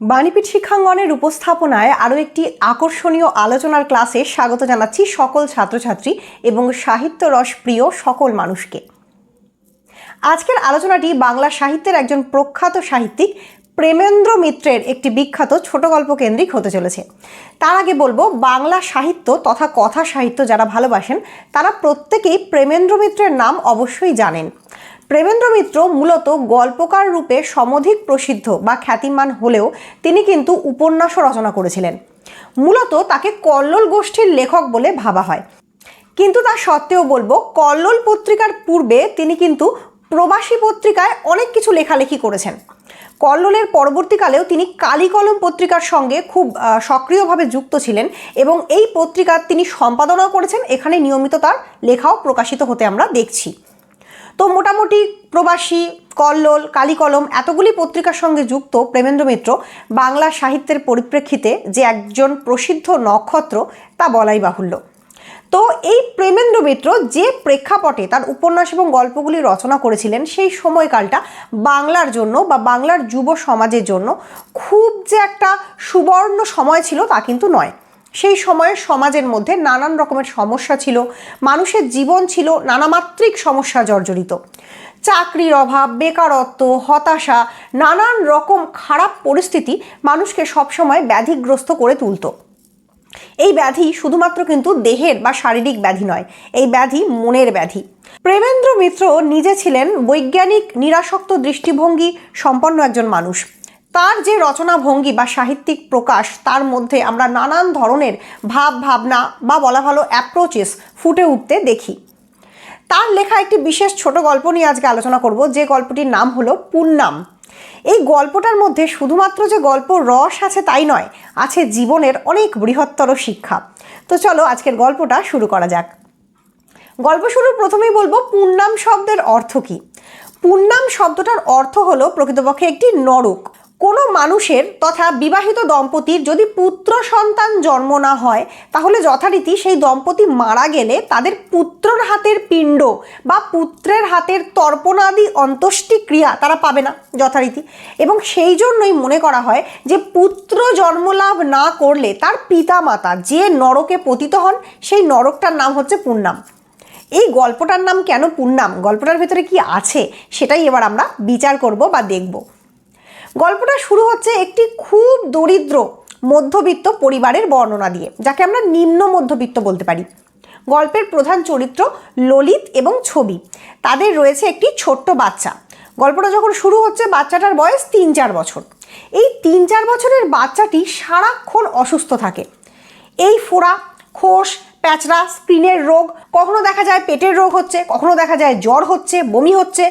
বাণীপীঠ শিক্ষাঙ্গনের উপস্থাপনায় আরও একটি আকর্ষণীয় আলোচনার ক্লাসে স্বাগত জানাচ্ছি সকল ছাত্রছাত্রী এবং সাহিত্য রস প্রিয় সকল মানুষকে। আজকের আলোচনাটি বাংলা সাহিত্যের একজন প্রখ্যাত সাহিত্যিক প্রেমেন্দ্র মিত্রের একটি বিখ্যাত ছোট গল্প কেন্দ্রিক হতে চলেছে। তার আগে বলব, বাংলা সাহিত্য তথা কথা সাহিত্য যারা ভালোবাসেন, তারা প্রত্যেকেই প্রেমেন্দ্র মিত্রের নাম অবশ্যই জানেন। প্রেমেন্দ্র মিত্র মূলত গল্পকার রূপে সমধিক প্রসিদ্ধ বা খ্যাতিমান হলেও তিনি কিন্তু উপন্যাসও রচনা করেছিলেন। মূলত তাকে কল্লোল গোষ্ঠীর লেখক বলে ভাবা হয়। কিন্তু তা সত্ত্বেও বলব, কল্লোল পত্রিকার পূর্বে তিনি কিন্তু প্রবাসী পত্রিকায় অনেক কিছু লেখালেখি করেছেন। কল্লোলের পরবর্তীকালেও তিনি কালিকলম পত্রিকার সঙ্গে খুব সক্রিয়ভাবে যুক্ত ছিলেন এবং এই পত্রিকার তিনি সম্পাদনাও করেছেন। এখানে নিয়মিত তার লেখাও প্রকাশিত হতে আমরা দেখছি। তো মোটামুটি প্রবাসী, কল্লোল, কালিকলম এতগুলি পত্রিকার সঙ্গে যুক্ত প্রেমেন্দ্র মিত্র বাংলা সাহিত্যের পরিপ্রেক্ষিতে যে একজন প্রসিদ্ধ নক্ষত্র তা বলাই বাহুল্য। তো এই প্রেমেন্দ্র মিত্র যে প্রেক্ষাপটে তার উপন্যাস এবং গল্পগুলি রচনা করেছিলেন সেই সময়কালটা বাংলার জন্য বা বাংলার যুব সমাজের জন্য খুব যে একটা সুবর্ণ সময় ছিল তা কিন্তু নয়। সেই সময়ে সমাজের মধ্যে নানান রকমের সমস্যা ছিল। মানুষের জীবন ছিল নানামাত্রিক সমস্যা জর্জরিত। চাকরির অভাব, বেকারত্ব, হতাশা, নানান রকম খারাপ পরিস্থিতি মানুষকে সবসময় ব্যাধিগ্রস্ত করে তুলতো। এই ব্যাধি শুধুমাত্র কিন্তু দেহের বা শারীরিক ব্যাধি নয়, এই ব্যাধি মনের ব্যাধি। প্রেমেন্দ্র মিত্র নিজে ছিলেন বৈজ্ঞানিক, নিরাসক্ত দৃষ্টিভঙ্গি সম্পন্ন একজন মানুষ। তার যে রচনা ভঙ্গি বা সাহিত্যিক প্রকাশ, তার মধ্যে আমরা নানান ধরনের ভাব ভাবনা বা বলা ভালো অ্যাপ্রোচেস ফুটে উঠতে দেখি। তার লেখা একটি বিশেষ ছোট গল্প নিয়ে আজকে আলোচনা করব, যে গল্পটির নাম হলো পুন্নাম এই গল্পটার মধ্যে শুধুমাত্র যে গল্প রস আছে তাই নয়, আছে জীবনের অনেক বৃহত্তর শিক্ষা। তো চলো আজকের গল্পটা শুরু করা যাক। গল্প শুরু প্রথমেই বলব পুন্নাম শব্দের অর্থ কী? পুন্নাম শব্দটার অর্থ হলো প্রকৃতপক্ষে একটি নরক। কোনো মানুষের তথা বিবাহিত দম্পতির যদি পুত্র সন্তান জন্ম না হয়, তাহলে যথারীতি সেই দম্পতি মারা গেলে তাদের পুত্রর হাতের পিণ্ড বা পুত্রের হাতের তর্পণাদি অন্ত্যেষ্টি ক্রিয়া তারা পাবে না যথারীতি। এবং সেই জন্যই মনে করা হয় যে পুত্র জন্মলাভ না করলে তার পিতা মাতা যে নরকে পতিত হন, সেই নরকটার নাম হচ্ছে পুণ্যাম। এই গল্পটার নাম কেন পুণ্যাম? গল্পটার ভেতরে কি আছে? সেটাই এবার আমরা বিচার করব বা দেখব। গল্পটা শুরু হচ্ছে একটি খুব দরিদ্র মধ্যবিত্ত পরিবারের বর্ণনা দিয়ে, যাকে আমরা নিম্ন মধ্যবিত্ত বলতে পারি। গল্পের প্রধান চরিত্র ললিত এবং ছবি। তাদের রয়েছে একটি ছোট্ট বাচ্চা। গল্পটা যখন শুরু হচ্ছে, বাচ্চাটার বয়স তিন চার বছর। এই তিন চার বছরের বাচ্চাটি সারাক্ষণ অসুস্থ থাকে। এই ফোড়া, খোস, প্যাচড়া স্ক্রিনের রোগ, কখনো দেখা যায় পেটের রোগ হচ্ছে, কখনো দেখা যায় জ্বর হচ্ছে, বমি হচ্ছে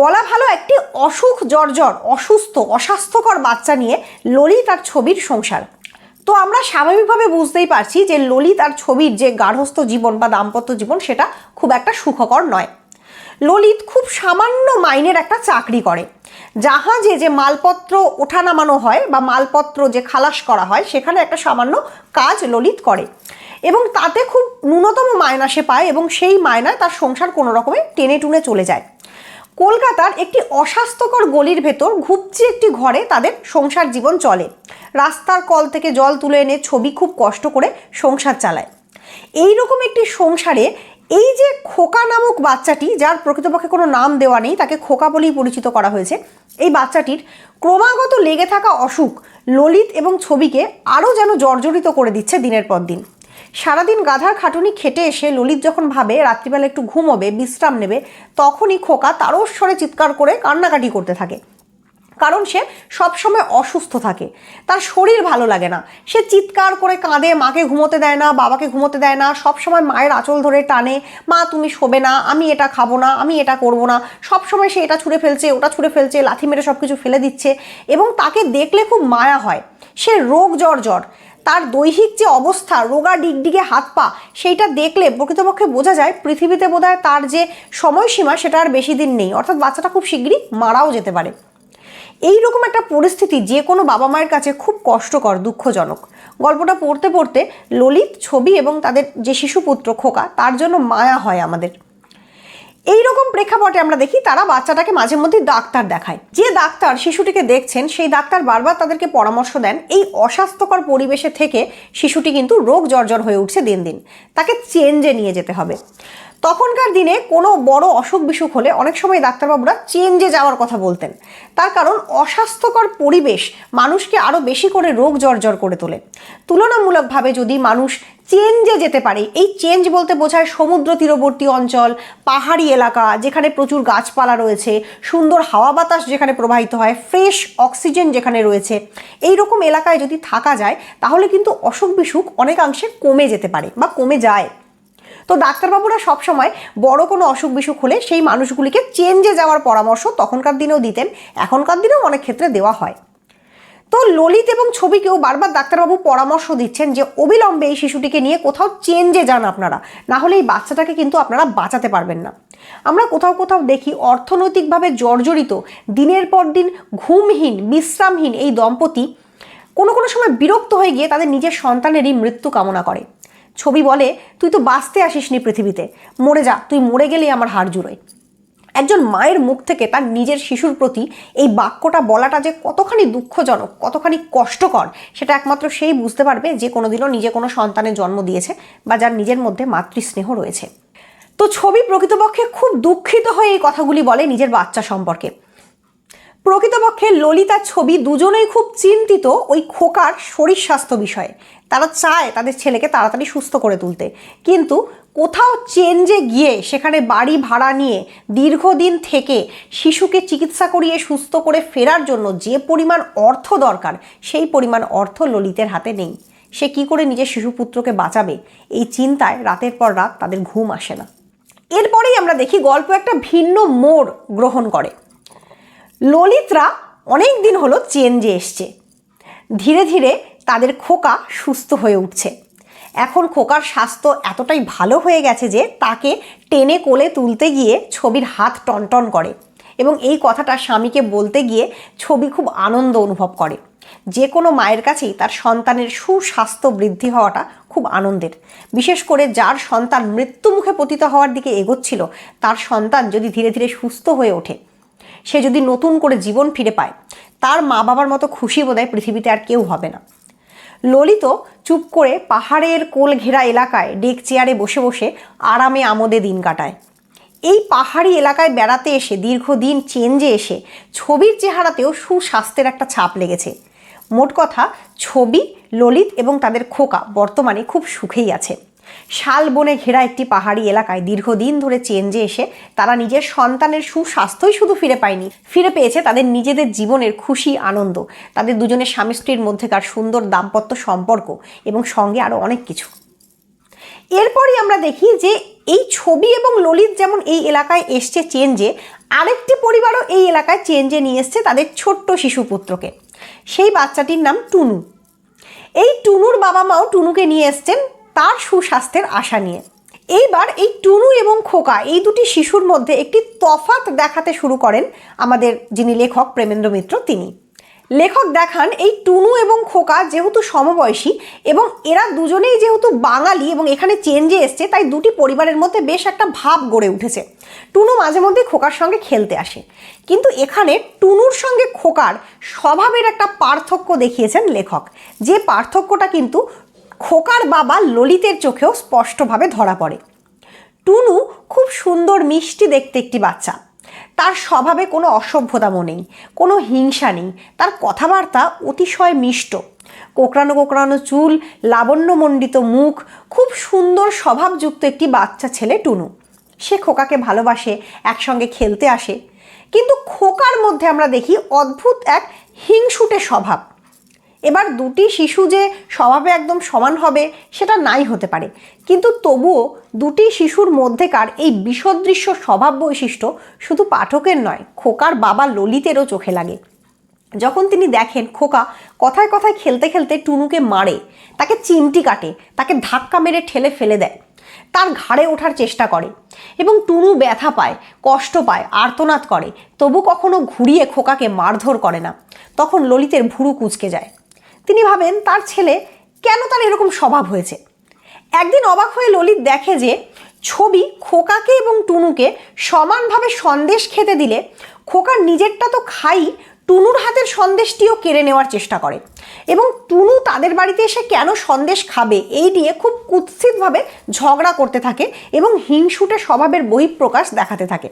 বলা ভালো একটি অসুখ জর্জর, অসুস্থ, অস্বাস্থ্যকর বাচ্চা নিয়ে ললিত আর ছবির সংসার। তো আমরা স্বাভাবিকভাবে বুঝতেই পারছি যে ললিত আর ছবির যে গার্হস্থ জীবন বা দাম্পত্য জীবন, সেটা খুব একটা সুখকর নয়। ললিত খুব সামান্য মাইনের একটা চাকরি করে। জাহাজে যে মালপত্র ওঠা নামানো হয় বা মালপত্র যে খালাস করা হয়, সেখানে একটা সামান্য কাজ ললিত করে এবং তাতে খুব ন্যূনতম মায়না সে পায় এবং সেই মায়নায় তার সংসার কোনো রকমে টেনে টুনে চলে যায়। কলকাতার একটি অস্বাস্থ্যকর গলির ভেতর ঘুপচি একটি ঘরে তাদের সংসার জীবন চলে। রাস্তার কল থেকে জল তুলে এনে ছবি খুব কষ্ট করে সংসার চালায়। এই রকম একটি সংসারে এই যে খোকা নামক বাচ্চাটি, যার প্রকৃতপক্ষে কোনো নাম দেওয়া নেই, তাকে খোকা বলেই পরিচিত করা হয়েছে, এই বাচ্চাটির ক্রমাগত লেগে থাকা অসুখ ললিত এবং ছবিকে আরও যেন জর্জরিত করে দিচ্ছে দিনের পর দিন। সারাদিন গাধার খাটুনি খেটে এসে ললিত যখন ভাবে রাত্রিবেলা একটু ঘুমোবে, বিশ্রাম নেবে, তখনই খোকা তারস্বরে চিৎকার করে কান্নাকাটি করতে থাকে। কারণ সে সবসময় অসুস্থ থাকে। তার শরীর ভালো লাগে না। সে চিৎকার করে কাঁদে, মাকে ঘুমোতে দেয় না, বাবাকে ঘুমোতে দেয় না, সবসময় মায়ের আঁচল ধরে টানে, মা, তুমি শোবে না, আমি এটা খাব না, আমি এটা করব না। সবসময় সে এটা ছুঁড়ে ফেলছে, ওটা ছুঁড়ে ফেলছে, লাথি মেরে সব কিছু ফেলে দিচ্ছে এবং তাকে দেখলে খুব মায়া হয়। সে রোগ জ্বর জ্বর। তার দৈহিক যে অবস্থা, রোগা ডিগডিগে হাত পা, সেইটা দেখলে প্রকৃতপক্ষে বোঝা যায় পৃথিবীতে বোধহয় তার যে সময়সীমা, সেটা আর বেশি দিন নেই। অর্থাৎ বাচ্চাটা খুব শীঘ্রই মারাও যেতে পারে। এই রকম একটা পরিস্থিতি যে কোনো বাবা মায়ের কাছে খুব কষ্টকর, দুঃখজনক। গল্পটা পড়তে পড়তে ললিত, ছবি এবং তাদের যে শিশুপুত্র খোকা, তার জন্য মায়া হয় আমাদের। এই রকম প্রেক্ষাপটে আমরা দেখি তারা বাচ্চাটাকে মাঝে মধ্যে ডাক্তার দেখায়। যে ডাক্তার শিশুটিকে দেখছেন, সেই ডাক্তার বারবার তাদেরকে পরামর্শ দেন এই অস্বাস্থ্যকর পরিবেশে থেকে শিশুটি কিন্তু রোগ জর্জর হয়ে উঠছে দিন দিন। তাকে চেঞ্জে নিয়ে যেতে হবে। তখনকার দিনে কোনো বড় অসুখ বিসুখ হলে অনেক সময় ডাক্তারবাবুরা চেঞ্জে যাওয়ার কথা বলতেন। তার কারণ অস্বাস্থ্যকর পরিবেশ মানুষকে আরও বেশি করে রোগ জর্জর করে তোলে। তুলনামূলকভাবে যদি মানুষ চেঞ্জে যেতে পারে, এই চেঞ্জ বলতে বোঝায় সমুদ্র তীরবর্তী অঞ্চল, পাহাড়ি এলাকা, যেখানে প্রচুর গাছপালা রয়েছে, সুন্দর হাওয়া বাতাস যেখানে প্রবাহিত হয় ফ্রেশ অক্সিজেন যেখানে রয়েছে। এই রকম এলাকায় যদি থাকা যায়, তাহলে কিন্তু অসুখ বিসুখ অনেকাংশে কমে যেতে পারে বা কমে যায়। তো ডাক্তারবাবুরা সবসময় বড় কোনো অসুখ বিসুখ হলে সেই মানুষগুলিকে চেঞ্জে যাওয়ার পরামর্শ তখনকার দিনেও দিতেন, এখনকার দিনেও অনেক ক্ষেত্রে দেওয়া হয়। তো ললিত এবং ছবিকেও বারবার ডাক্তারবাবু পরামর্শ দিচ্ছেন যে, অবিলম্বে এই শিশুটিকে নিয়ে কোথাও চেঞ্জে যান আপনারা, না হলে এই বাচ্চাটাকে কিন্তু আপনারা বাঁচাতে পারবেন না। আমরা কোথাও কোথাও দেখি অর্থনৈতিকভাবে জর্জরিত, দিনের পর দিন ঘুমহীন, বিশ্রামহীন এই দম্পতি কোনো কোনো সময় বিরক্ত হয়ে গিয়ে তাদের নিজের সন্তানেরই মৃত্যু কামনা করে। ছবি বলে, তুই তো বাঁচতে আসিসনি পৃথিবীতে। মরে যা, তুই মরে গেলেই আমার হাড় জুড়োয় একজন মায়ের মুখ থেকে তার নিজের শিশুর প্রতি এই বাক্যটা বলাটা যে কতখানি দুঃখজনক, কতখানি কষ্টকর, সেটা একমাত্র সেই বুঝতে পারবে যে কোনোদিনও নিজে কোনো সন্তানের জন্ম দিয়েছে বা যার নিজের মধ্যে মাতৃস্নেহ রয়েছে। তো ছবি প্রকৃতপক্ষে খুব দুঃখিত হয়ে এই কথাগুলি বলে নিজের বাচ্চা সম্পর্কে। প্রকৃতপক্ষে ললিতার ছবি দুজনেই খুব চিন্তিত ওই খোকার শরীর স্বাস্থ্য বিষয়ে। তারা চায় তাদের ছেলেকে তাড়াতাড়ি সুস্থ করে তুলতে। কিন্তু কোথাও চেঞ্জে গিয়ে সেখানে বাড়ি ভাড়া নিয়ে দীর্ঘদিন থেকে শিশুকে চিকিৎসা করিয়ে সুস্থ করে ফেরার জন্য যে পরিমাণ অর্থ দরকার, সেই পরিমাণ অর্থ ললিতের হাতে নেই। সে কি করে নিজের শিশুপুত্রকে বাঁচাবে? এই চিন্তায় রাতের পর রাত তাদের ঘুম আসে না। এরপরেই আমরা দেখি গল্প একটা ভিন্ন মোড় গ্রহণ করে। ললিতরা অনেক দিন হলো চেঞ্জে এসছে। ধীরে ধীরে তাদের খোকা সুস্থ হয়ে উঠছে। এখন খোকার স্বাস্থ্য এতটাই ভালো হয়ে গেছে যে তাকে টেনে কোলে তুলতে গিয়ে ছবির হাত টনটন করে এবং এই কথাটা স্বামীকে বলতে গিয়ে ছবি খুব আনন্দ অনুভব করে। যে কোনো মায়ের কাছেই তার সন্তানের সুস্বাস্থ্য বৃদ্ধি হওয়াটা খুব আনন্দের। বিশেষ করে যার সন্তান মৃত্যুমুখে পতিত হওয়ার দিকে এগোচ্ছিল, তার সন্তান যদি ধীরে ধীরে সুস্থ হয়ে ওঠে, সে যদি নতুন করে জীবন ফিরে পায়, তার মা বাবার মতো খুশি বোধহয় পৃথিবীতে আর কেউ হবে না। ললিত চুপ করে পাহাড়ের কোল ঘেরা এলাকায় ডেক চেয়ারে বসে বসে আরামে আমোদে দিন কাটায়। এই পাহাড়ি এলাকায় বেড়াতে এসে দীর্ঘদিন চেঞ্জে এসে ছবির চেহারাতেও সুস্বাস্থ্যের একটা ছাপ লেগেছে। মোট কথা, ছবি, ললিত এবং তাদের খোকা বর্তমানে খুব সুখেই আছে। শাল বনে ঘেরা একটি পাহাড়ি এলাকায় দীর্ঘদিন ধরে চেঞ্জে এসে তারা নিজের সন্তানের সুস্বাস্থ্যই শুধু ফিরে পায়নি। ফিরে পেয়েছে তাদের নিজেদের জীবনের খুশি আনন্দ, তাদের দুজনের স্বামী স্ত্রীর মধ্যেকার সুন্দর দাম্পত্য সম্পর্ক এবং সঙ্গে আরও অনেক কিছু। এরপরই আমরা দেখি যে এই ছবি এবং ললিত যেমন এই এলাকায় এসছে চেঞ্জে, আরেকটি পরিবারও এই এলাকায় চেঞ্জে নিয়ে এসছে তাদের ছোট্ট শিশুপুত্রকে সেই বাচ্চাটির নাম টুনু। এই টুনুর বাবা মাও টুনুকে নিয়ে এসছেন তার সুস্বাস্থ্যের আশা নিয়ে। এইবার এই টুনু এবং খোকা এই দুটি শিশুর মধ্যে একটি তফাত দেখাতে শুরু করেন আমাদের যিনি লেখক প্রেমেন্দ্র মিত্র, তিনি। লেখক দেখান এই টুনু এবং খোকা যেহেতু সমবয়সী এবং এরা দুজনেই যেহেতু বাঙালি এবং এখানে চেঞ্জে এসছে, তাই দুটি পরিবারের মধ্যে বেশ একটা ভাব গড়ে উঠেছে। টুনু মাঝে মধ্যে খোকার সঙ্গে খেলতে আসে। কিন্তু এখানে টুনুর সঙ্গে খোকার স্বভাবের একটা পার্থক্য দেখিয়েছেন লেখক। যে পার্থক্যটা কিন্তু খোকার বাবা ললিতের চোখেও স্পষ্টভাবে ধরা পড়ে। টুনু খুব সুন্দর মিষ্টি দেখতে একটি বাচ্চা। তার স্বভাবে কোনো অসভ্যতামও নেই, কোনো হিংসা নেই, তার কথাবার্তা অতিশয় মিষ্ট। কোকড়ানো কোকড়ানো চুল লাবণ্যমণ্ডিত মুখ, খুব সুন্দর স্বভাবযুক্ত একটি বাচ্চা ছেলে টুনু। সে খোকাকে ভালোবাসে, একসঙ্গে খেলতে আসে। কিন্তু খোকার মধ্যে আমরা দেখি অদ্ভুত এক হিংসুটে স্বভাব। এবার দুটি শিশু যে স্বভাবে একদম সমান হবে, সেটা নাই হতে পারে। কিন্তু তবুও দুটি শিশুর মধ্যেকার এই বিষদৃশ্য স্বভাব বৈশিষ্ট্য শুধু পাঠকের নয়, খোকার বাবা ললিতেরও চোখে লাগে। যখন তিনি দেখেন খোকা কথায় কথায় খেলতে খেলতে টুনুকে মারে, তাকে চিমটি কাটে, তাকে ধাক্কা মেরে ঠেলে ফেলে দেয়, তার ঘাড়ে ওঠার চেষ্টা করে এবং টুনু ব্যথা পায়, কষ্ট পায়, আর্তনাদ করে, তবু কখনো ঘুরিয়ে খোকাকে মারধর করে না। তখন ললিতের ভুরু কুচকে যায়। তিনি ভাবেন তার ছেলে কেন তার এরকম স্বভাব হয়েছে? একদিন অবাক হয়ে ললিত দেখে যে ছবি খোকাকে এবং টুনুকে সমানভাবে সন্দেশ খেতে দিলে খোকার নিজেরটা তো খাই টুনুর হাতের সন্দেশটিও কেড়ে নেওয়ার চেষ্টা করে। এবং টুনু তাদের বাড়িতে এসে কেন সন্দেশ খাবে এই নিয়ে খুব কুৎসিতভাবে ঝগড়া করতে থাকে এবং হিংসুটে স্বভাবের বহিঃপ্রকাশ দেখাতে থাকে।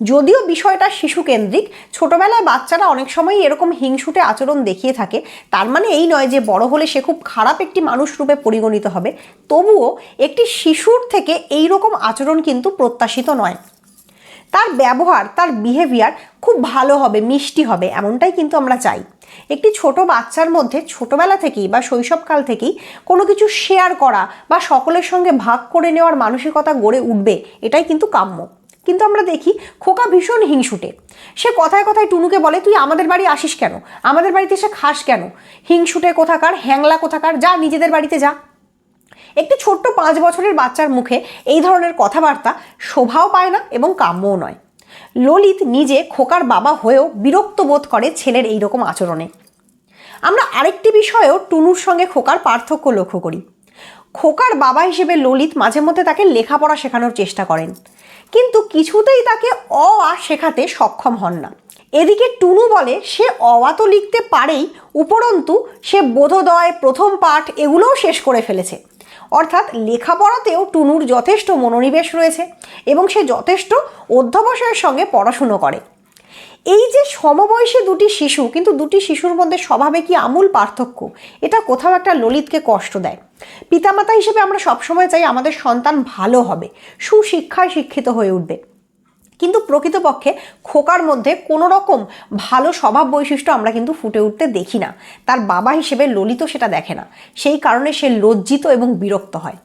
যদিও বিষয়টা শিশুকেন্দ্রিক, ছোটবেলায় বাচ্চারা অনেক সময় এরকম হিংসুটে আচরণ দেখিয়ে থাকে, তার মানে এই নয় যে বড় হলে সে খুব খারাপ একটি মানুষ রূপে পরিগণিত হবে, তবুও একটি শিশুর থেকে এই রকম আচরণ কিন্তু প্রত্যাশিত নয়। তার ব্যবহার, তার বিহেভিয়ার খুব ভালো হবে, মিষ্টি হবে, এমনটাই কিন্তু আমরা চাই। একটি ছোট বাচ্চার মধ্যে ছোটবেলা থেকেই বা শৈশবকাল থেকেই কোনো কিছু শেয়ার করা বা সকলের সঙ্গে ভাগ করে নেওয়ার মানসিকতা গড়ে উঠবে, এটাই কিন্তু কাম্য। কিন্তু আমরা দেখি খোকা ভীষণ হিংসুটে। সে কথায় কথায় টুনুকে বলে, তুই আমাদের বাড়ি আসিস কেন? আমাদের বাড়িতে এসে খাস কেন? হিংসুটে কোথাকার, হ্যাংলা কোথাকার, যা নিজেদের বাড়িতে যা। একটি ছোট্ট পাঁচ বছরের বাচ্চার মুখে এই ধরনের কথাবার্তা শোভাও পায় না এবং কাম্যও নয়। ললিত নিজে খোকার বাবা হয়েও বিরক্ত বোধ করে ছেলের এই রকম আচরণে। আমরা আরেকটি বিষয়েও টুনুর সঙ্গে খোকার পার্থক্য লক্ষ্য করি। খোকার বাবা হিসেবে ললিত মাঝে মধ্যে তাকে লেখাপড়া শেখানোর চেষ্টা করেন। কিন্তু কিছুতেই তাকে অ আ শেখাতে সক্ষম হন না। এদিকে টুনু বলে, সে অওয়া তো লিখতে পারেই, উপরন্তু সে বোধোদয়, প্রথম পাঠ এগুলোও শেষ করে ফেলেছে। অর্থাৎ লেখাপড়াতেও টুনুর যথেষ্ট মনোনিবেশ রয়েছে এবং সে যথেষ্ট অধ্যবসায়ের সঙ্গে পড়াশুনো করে। এই যে সমবয়সী দুটি শিশু, কিন্তু দুটি শিশুর মধ্যে স্বভাবে কি আমূল পার্থক্য? এটা কোথাও একটা ললিতকে কষ্ট দেয়। পিতামাতা হিসেবে আমরা সবসময় চাই আমাদের সন্তান ভালো হবে, সুশিক্ষায় শিক্ষিত হয়ে উঠবে। কিন্তু প্রকৃতপক্ষে খোকার মধ্যে কোনো রকম ভালো স্বভাব বৈশিষ্ট্য আমরা কিন্তু ফুটে উঠতে দেখি না। তার বাবা হিসেবে ললিত সেটা দেখে না। সেই কারণে সে লজ্জিত এবং বিরক্ত হয়।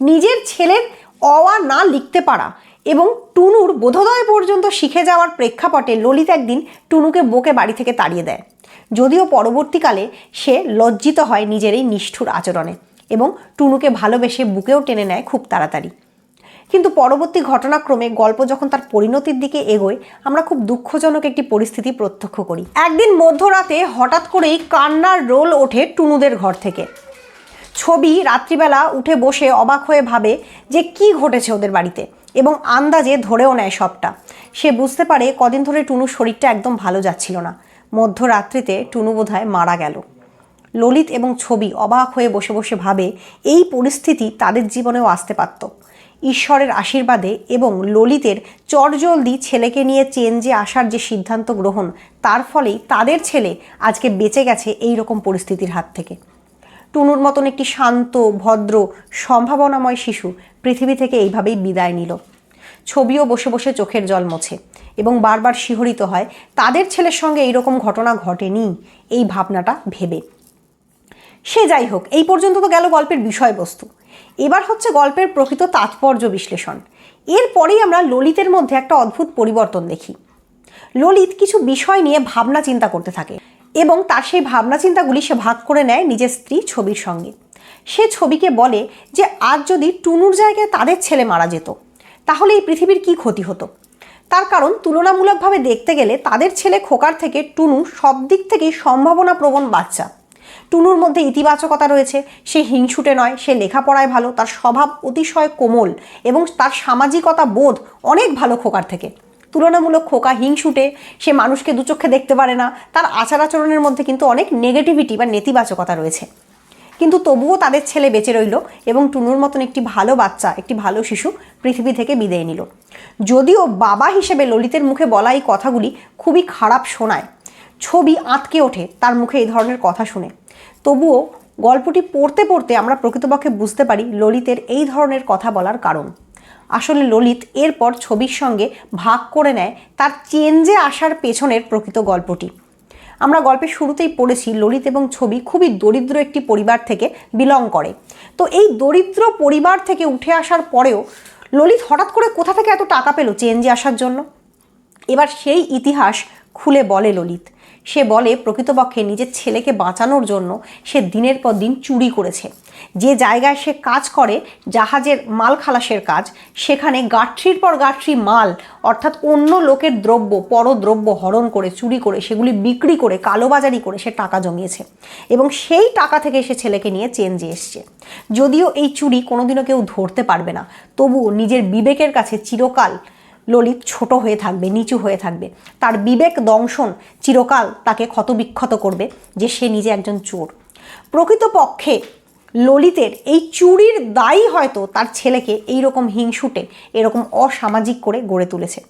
নিজের ছেলের অওয়া না লিখতে পারা এবং টুনুর বোধোদয় পর্যন্ত শিখে যাওয়ার প্রেক্ষাপটে ললিত একদিন টুনুকে বকে বাড়ি থেকে তাড়িয়ে দেয়। যদিও পরবর্তীকালে সে লজ্জিত হয় নিজের এই নিষ্ঠুর আচরণে এবং টুনুকে ভালোবেসে বুকেও টেনে নেয় খুব তাড়াতাড়ি। কিন্তু পরবর্তী ঘটনাক্রমে গল্প যখন তার পরিণতির দিকে এগোয়, আমরা খুব দুঃখজনক একটি পরিস্থিতি প্রত্যক্ষ করি। একদিন মধ্যরাতে হঠাৎ করেই কান্নার রোল ওঠে টুনুদের ঘর থেকে। ছবি রাত্রিবেলা উঠে বসে অবাক হয়ে ভাবে যে কি ঘটেছে ওদের বাড়িতে। এবং আন্দাজে ধরেও নেয় সবটা। সে বুঝতে পারে কদিন ধরে টুনুর শরীরটা একদম ভালো যাচ্ছিল না। মধ্যরাত্রিতে টুনু বোধহয় মারা গেল। ললিত এবং ছবি অবাক হয়ে বসে বসে ভাবে, এই পরিস্থিতি তাদের জীবনেও আসতে পারত। ঈশ্বরের আশীর্বাদে এবং ললিতের চটজলদি ছেলেকে নিয়ে চেঞ্জে আসার যে সিদ্ধান্ত গ্রহণ, তার ফলেই তাদের ছেলে আজকে বেঁচে গেছে এই রকম পরিস্থিতির হাত থেকে। টুনুর মতন একটি শান্ত, ভদ্র, সম্ভাবনাময় শিশু পৃথিবী থেকে এইভাবেই বিদায় নিল। ছবিও বসে বসে চোখের জল মোছে এবং বারবার শিহরিত হয়, তাদের ছেলের সঙ্গে এইরকম ঘটনা ঘটেনি, এই ভাবনাটা ভেবে। সে যাই হোক, এই পর্যন্ত তো গেল গল্পের বিষয়বস্তু। এবার হচ্ছে গল্পের প্রকৃত তাৎপর্য বিশ্লেষণ। এরপরেই আমরা ললিতের মধ্যে একটা অদ্ভুত পরিবর্তন দেখি। ললিত কিছু বিষয় নিয়ে ভাবনা চিন্তা করতে থাকে। এবং তার সেই ভাবনা চিন্তাগুলি সে ভাগ করে নেয় নিজের স্ত্রী ছবির সঙ্গে। সে ছবিকে বলে যে, আজ যদি টুনুর জায়গায় তাদের ছেলে মারা যেত, তাহলে এই পৃথিবীর কি ক্ষতি হতো? তার কারণ তুলনামূলকভাবে দেখতে গেলে তাদের ছেলে খোকার থেকে টুনু সব দিক থেকেই সম্ভাবনা প্রবণ বাচ্চা। টুনুর মধ্যে ইতিবাচকতা রয়েছে, সে হিংসুটে নয়, সে লেখাপড়ায় ভালো, তার স্বভাব অতিশয় কোমল এবং তার সামাজিকতা বোধ অনেক ভালো খোকার থেকে। তুলনামূলক খোকা হিংসুটে সে মানুষকে দুচক্ষে দেখতে পারে না। তার আচার আচরণের মধ্যে কিন্তু অনেক নেগেটিভিটি বা নেতিবাচকতা রয়েছে। কিন্তু তবুও তাদের ছেলে বেঁচে রইল এবং টুনুর মতন একটি ভালো বাচ্চা, একটি ভালো শিশু পৃথিবী থেকে বিদায় নিল। যদিও বাবা হিসেবে ললিতের মুখে বলা এই কথাগুলি খুবই খারাপ শোনায়। ছবি আঁতকে ওঠে, তার মুখে এই ধরনের কথা শুনে। তবুও গল্পটি পড়তে পড়তে আমরা প্রকৃতপক্ষে বুঝতে পারি ললিতের এই ধরনের কথা বলার কারণ। আসলে ললিত এরপর ছবির সঙ্গে ভাগ করে নেয় তার চেঞ্জে আসার পেছনের প্রকৃত গল্পটি। আমরা গল্পের শুরুতেই পড়েছি, ললিত এবং ছবি খুবই দরিদ্র একটি পরিবার থেকে বিলং করে। তো এই দরিদ্র পরিবার থেকে উঠে আসার পরেও ললিত হঠাৎ করে কোথা থেকে এত টাকা পেল চেঞ্জে আসার জন্য? এবার সেই ইতিহাস খুলে বলে ললিত। সে বলে, প্রকৃতপক্ষে নিজের ছেলেকে বাঁচানোর জন্য সে দিনের পর দিন চুরি করেছে। যে জায়গায় সে কাজ করে, জাহাজের মাল খালাসের কাজ, সেখানে গাঠরির পর গাঠরি মাল, অর্থাৎ অন্য লোকের দ্রব্য, পরদ্রব্য হরণ করে, চুরি করে, সেগুলি বিক্রি করে, কালোবাজারি করে সে টাকা জমিয়েছে। এবং সেই টাকা থেকে সে ছেলেকে নিয়ে চেঞ্জে এসছে। যদিও এই চুরি কোনোদিনও কেউ ধরতে পারবে না। তবুও নিজের বিবেকের কাছে চিরকাল ললিত ছোট হয়ে থাকবে, নিচু হয়ে থাকবে। তার বিবেক দংশন চিরকাল তাকে ক্ষতবিক্ষত করবে যে সে নিজে একজন চোর। প্রকৃতপক্ষে ললিতের এই চুরির দায়ী হয়তো তার ছেলেকে এই রকম হিংসুটে, এরকম অসামাজিক করে গড়ে তুলেছে।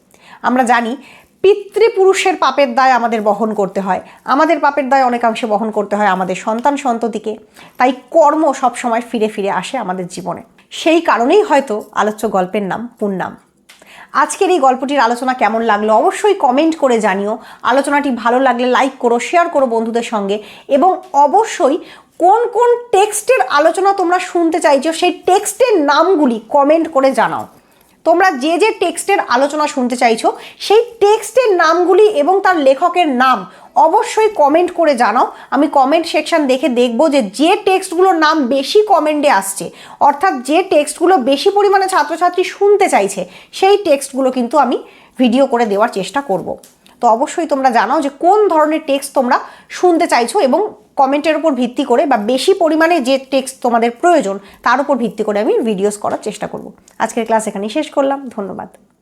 আমরা জানি পিতৃপুরুষের পাপের দায় আমাদের বহন করতে হয়। আমাদের পাপের দায় অনেকাংশে বহন করতে হয় আমাদের সন্তান সন্ততিকে। তাই কর্ম সবসময় ফিরে ফিরে আসে আমাদের জীবনে। সেই কারণেই হয়তো আলোচ্য গল্পের নাম পুণ্যাম। আজকের এই গল্পটির আলোচনা কেমন লাগল অবশ্যই কমেন্ট করে জানিও। আলোচনাটি ভালো লাগলে লাইক করো শেয়ার করো বন্ধুদের সঙ্গে এবং অবশ্যই কোন কোন টেক্সটের আলোচনা তোমরা শুনতে চাইছো সেই টেক্সটের নামগুলি কমেন্ট করে জানাও। তোমরা যে যে টেক্সটের আলোচনা শুনতে চাইছো সেই টেক্সটের নামগুলি এবং তার লেখকের নাম অবশ্যই কমেন্ট করে জানাও। আমি কমেন্ট সেকশন দেখে দেখব যে যে টেক্সটগুলোর নাম বেশি কমেন্টে আসছে, অর্থাৎ যে টেক্সটগুলো বেশি পরিমাণে ছাত্রছাত্রী শুনতে চাইছে, সেই টেক্সটগুলো কিন্তু আমি ভিডিও করে দেওয়ার চেষ্টা করব। তো অবশ্যই তোমরা জানাও যে, কোন ধরনের টেক্সট তোমরা শুনতে চাইছো এবং কমেন্টের উপর ভিত্তি করে বা বেশি পরিমাণে যে টেক্সট তোমাদের প্রয়োজন, তার উপর ভিত্তি করে আমি ভিডিওস করার চেষ্টা করব। আজকের ক্লাস এখানেই শেষ করলাম, ধন্যবাদ।